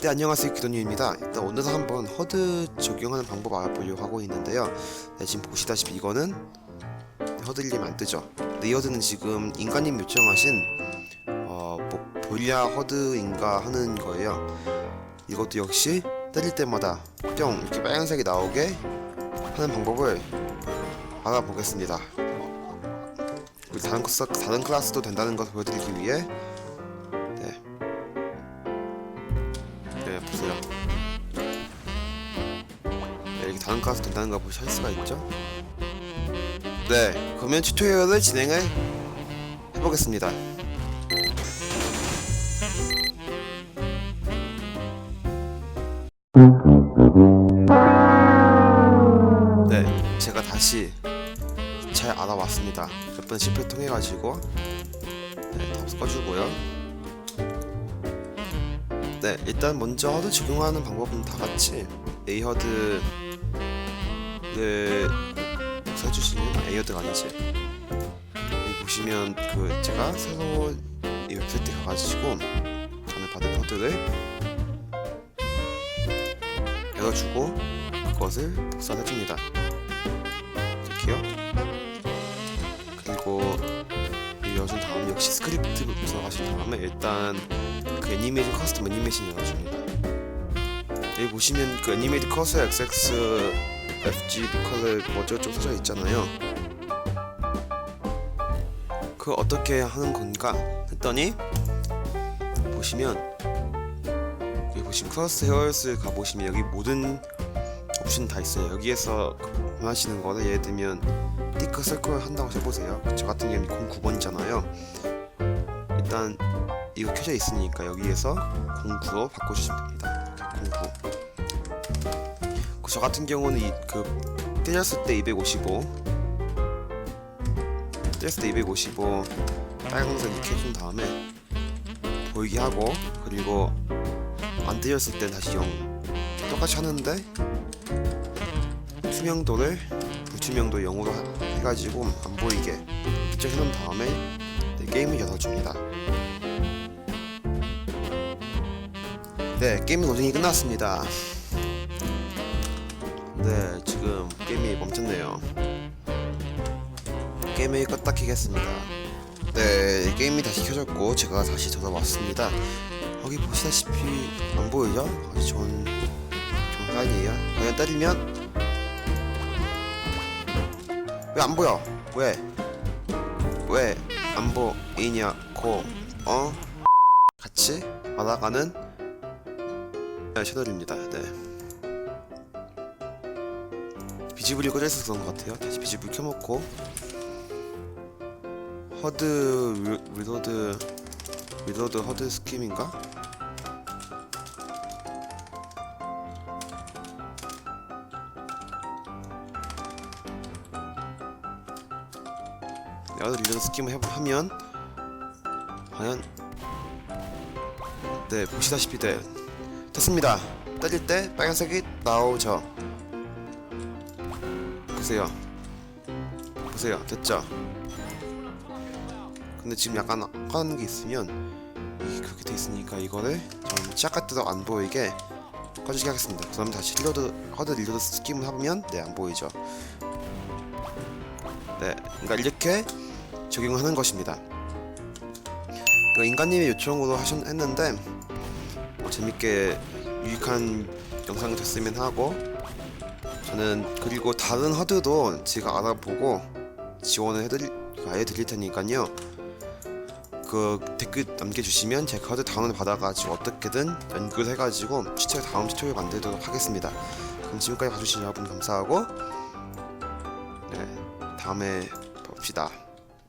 네 안녕하세요. 기도님입니다. 일단 오늘 한번 허드 적용하는 방법 알아보려고 하고 있는데요. 네, 지금 보시다시피 이거는 허드리면 안 뜨죠. 근데 이 허드는 지금 인간님 요청하신 어, 뭐 볼야 허드인가 하는 거예요. 이것도 역시 때릴 때마다 뿅 이렇게 빨간색이 나오게 하는 방법을 알아보겠습니다. 다른 클래스, 다른 클래스도 된다는 것을 보여드리기 위해 다른 가수 된다는 거 보실 수가 있죠? 네, 그러면 튜토리얼을 진행을 해보겠습니다. 네, 제가 다시 잘 알아왔습니다. 몇 번 실패 통해 가지고 네, 다 꺼주고요. 네, 일단 먼저 허드 적용하는 방법은 다 같이 A 허드 를 써주시면 A 허드가 아니지. 여기 보시면 그 제가 새로 이 웹사이트 가가지고 전에 받은 허드를 열어주고 그것을 복사해줍니다. 이렇게요. 그리고 이 열어준 다음 역시 스크립트 들어가신 다음에 일단 그 애니메이션 커스텀 애니메이션 열어줍니다. 여기 보시면 그 애니메이트 커서 XX FG 뭐 어쩌고저쩌고 써져 있잖아요. 그 어떻게 하는 건가 했더니 보시면 여기 보시면 클러스 헤어스 가보시면 여기 모든 옵션 다 있어요. 여기에서 원하시는 거를 예를 들면 티크 서클 한다고 해보세요. 저 같은 경우는 09번이잖아요. 일단 이거 켜져 있으니까 여기에서 09로 바꿔주시면 됩니다. 이렇게 09. 그저 같은 경우는 이, 그 때렸을 때 255, 때렸을 때 255 빨간색 이렇게 해준 다음에 보이게 하고 그리고 안 때렸을 때 다시 0 똑같이 하는데 투명도를 불투명도 0으로 해가지고 안 보이게 이렇게 해놓은 다음에 네, 게임을 열어줍니다. 네, 게임 로딩이 끝났습니다. 네, 지금 게임이 멈췄네요. 게임을 껐다 키겠습니다. 네, 게임이 다시 켜졌고 제가 다시 돌아왔습니다. 여기 보시다시피 안 보이죠? 아주 좋은 좋은 사인이에요. 그냥 때리면 왜 안 보여? 왜? 왜 안 보이냐고? 어? 같이 알아가는 네, 셔널입니다. 네. 있어서 그런 것 같아요. 다시 비지블 켜놓고 허드 위- 위로드 위로드 허드 스킴인가? 허드 리로드 스킴을 해보, 하면 과연 네 보시다시피 네 됐습니다. 때릴 때 빨간색이 나오죠. 보세요. 보세요. 됐죠? 근데 지금 약간 하는 게 있으면 이게 그렇게 돼 있으니까 이거를 좀 시작할 때도 안 보이게 꺼주게 하겠습니다. 그럼 다시 릴로드 허드 릴로드 스킴을 하면 네 안 보이죠. 네, 그러니까 이렇게 적용하는 것입니다. 그 인간님의 요청으로 하셨 했는데 뭐 재밌게 유익한 영상이 됐으면 하고 저는 그리고 다른 허드도 제가 알아보고 지원을 해드릴 알려드릴 테니까요. 그 댓글 남겨주시면 제가 허드 다운을 받아가지고 어떻게든 연구를 해가지고 추천 다음 튜토리얼 만들도록 하겠습니다. 그럼 지금까지 봐주신 여러분 감사하고 네 다음에 봅시다.